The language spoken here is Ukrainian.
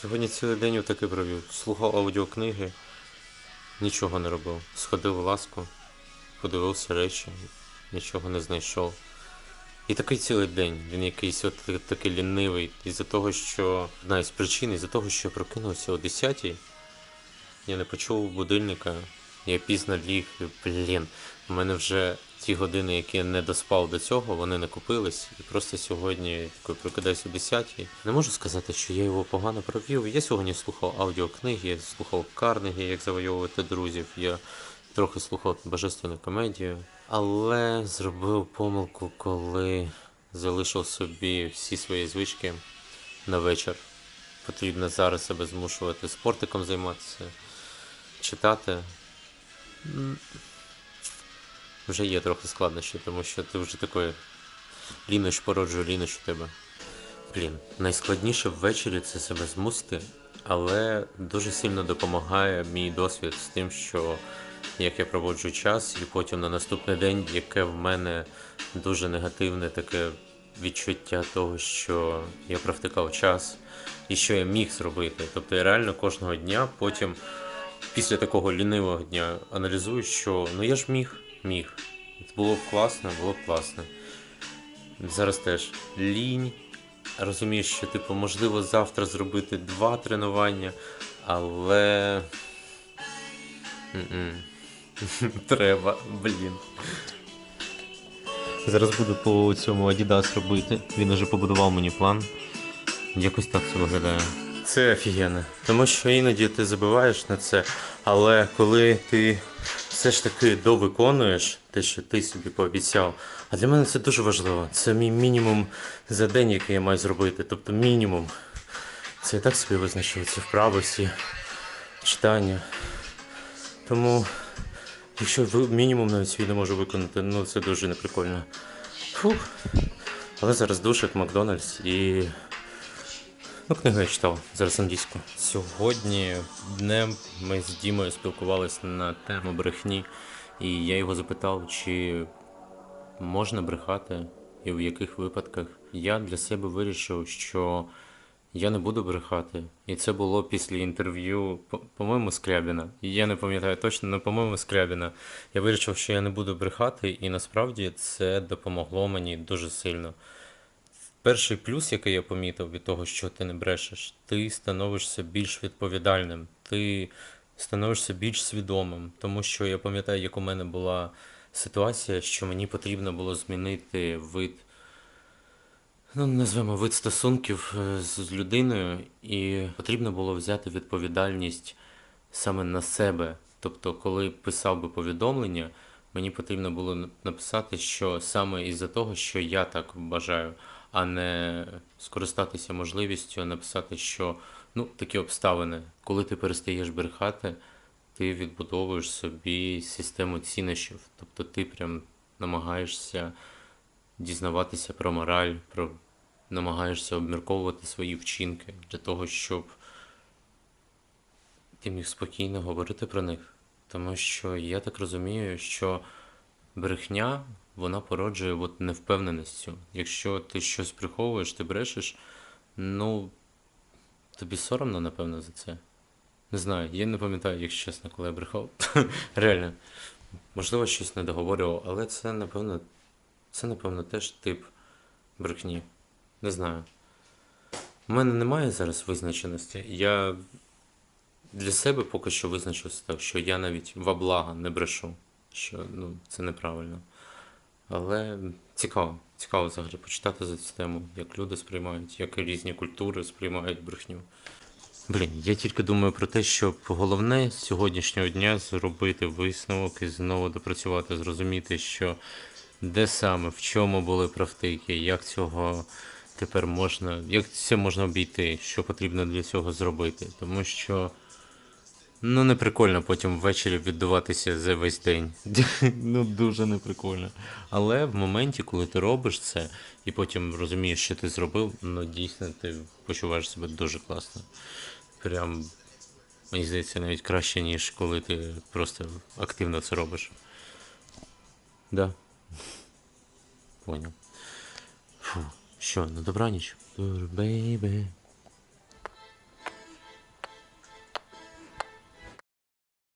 Сьогодні цілий день отаки провів. Слухав аудіокниги, нічого не робив. Сходив в ласку, подивився речі, нічого не знайшов. І такий цілий день. Він якийсь от такий лінивий. Із-за того, що одна із причин, із-за того, що я прокинувся о 10 я не почув будильника, я пізно ліг, блін. У мене вже ті години, які я не доспав до цього, вони не купились. І просто сьогодні такий прокидаюся о 10 Не можу сказати, що я його погано провів. Я сьогодні слухав аудіокниги, слухав Карнегі, як завойовувати друзів. Я трохи слухав божественну комедію, але зробив помилку, коли залишив собі всі свої звички на вечір. Потрібно зараз себе змушувати спортиком займатися, читати. Вже є трохи складнощі, тому що ти вже такий ліноч породжує ліноч у тебе. Блін, найскладніше ввечері це себе змусити, але дуже сильно допомагає мій досвід з тим, що як я проводжу час, і потім на наступний день, яке в мене дуже негативне таке відчуття того, що я провтикав час і що я міг зробити. Тобто я реально кожного дня потім після такого лінивого дня аналізую, що ну я ж міг, міг. Було б класно, було б класно. Зараз теж лінь. Розумієш, що типу, можливо, завтра зробити два тренування, але. Треба, блін. Зараз буду по цьому Adidas робити. Він уже побудував мені план. Якось так це виглядає. Це офігенно. Тому що іноді ти забуваєш на це, але коли ти все ж таки довиконуєш те, що ти собі пообіцяв. А для мене це дуже важливо. Це мій мінімум за день, який я маю зробити. Тобто мінімум. Це я так собі визначив ці вправи, читання. Тому, якщо мінімум навіть свій не можу виконати, ну це дуже неприкольно. Фух. Але зараз душик, Макдональдс і. Ну, книгу я читав зараз англійську. Сьогодні днем ми з Дімою спілкувалися на тему брехні, і я його запитав, чи можна брехати і в яких випадках. Я для себе вирішив, що я не буду брехати. І це було після інтерв'ю, по- по-моєму, Скрябіна. Я не пам'ятаю точно, але по-моєму, Скрябіна. Я вирішив, що я не буду брехати, і насправді це допомогло мені дуже сильно. Перший плюс, який я помітив від того, що ти не брешеш, ти становишся більш відповідальним, ти становишся більш свідомим. Тому що я пам'ятаю, як у мене була ситуація, що мені потрібно було змінити вид, ну, назвемо вид стосунків е, з людиною, і потрібно було взяти відповідальність саме на себе. Тобто, коли писав би повідомлення, мені потрібно було написати, що саме із-за того, що я так бажаю, а не скористатися можливістю написати, що ну такі обставини, коли ти перестаєш брехати, ти відбудовуєш собі систему цінощів. Тобто ти прям намагаєшся дізнаватися про мораль, про намагаєшся обмірковувати свої вчинки для того, щоб ти міг спокійно говорити про них. Тому що я так розумію, що брехня вона породжує от невпевненості. Якщо ти щось приховуєш, ти брешеш, ну тобі соромно, напевно, за це. Не знаю, я не пам'ятаю, якщо чесно, коли я брехав. Реально. Можливо, щось не договорював, але це, напевно, це, напевно, теж тип брехні. Не знаю. У мене немає зараз визначеності. Я для себе поки що визначився так, що я навіть во благо не брешу, що ну, це неправильно. Але цікаво, цікаво взагалі почитати за цю тему, як люди сприймають, як різні культури сприймають брехню. Блін, я тільки думаю про те, щоб головне з сьогоднішнього дня зробити висновок і знову допрацювати, зрозуміти, що де саме, в чому були правтики, як цього тепер можна, як це можна обійти, що потрібно для цього зробити. Тому що ну не прикольно потім ввечері віддуватися за весь день. ну дуже не прикольно. Але в моменті, коли ти робиш це, і потім розумієш, що ти зробив, ну дійсно ти почуваєш себе дуже класно. Прям мені здається, навіть краще, ніж коли ти просто активно це робиш. Да. Понял. Фу. Що, на добраніч? Бейбе.